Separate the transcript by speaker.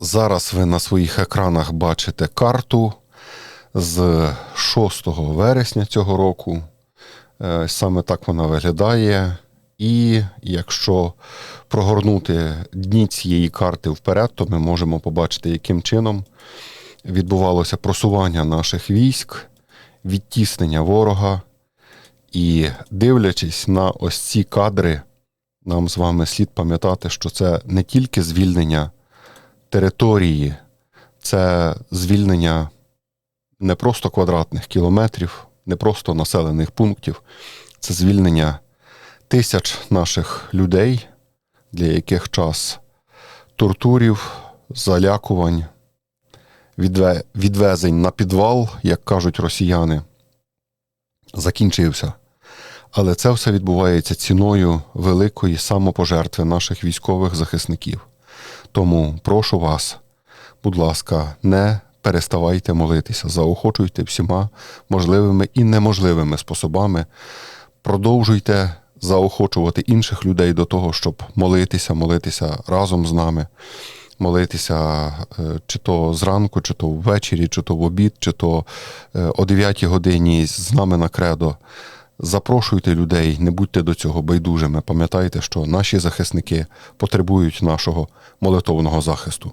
Speaker 1: Зараз ви на своїх екранах бачите карту з 6 вересня цього року. Е, Саме так вона виглядає. І якщо прогорнути дні цієї карти вперед, то ми можемо побачити, яким чином відбувалося просування наших військ, відтіснення ворога. І дивлячись на ось ці кадри, нам з вами слід пам'ятати, що це не тільки звільнення території, це звільнення не просто квадратних кілометрів, не просто населених пунктів, це звільнення тисяч наших людей, для яких час тортурів, залякувань, відвезень на підвал, як кажуть росіяни, закінчився. Але це все відбувається ціною великої самопожертви наших військових захисників. Тому прошу вас, будь ласка, не переставайте молитися, заохочуйте всіма можливими і неможливими способами. Продовжуйте заохочувати інших людей до того, щоб молитися, молитися разом з нами, молитися е, чи то зранку, чи то ввечері, чи то в обід, чи то е, о 9 годині з нами на кредо. Запрошуйте людей, не будьте до цього байдужими. Пам'ятайте, що наші захисники потребують нашого молитовного захисту.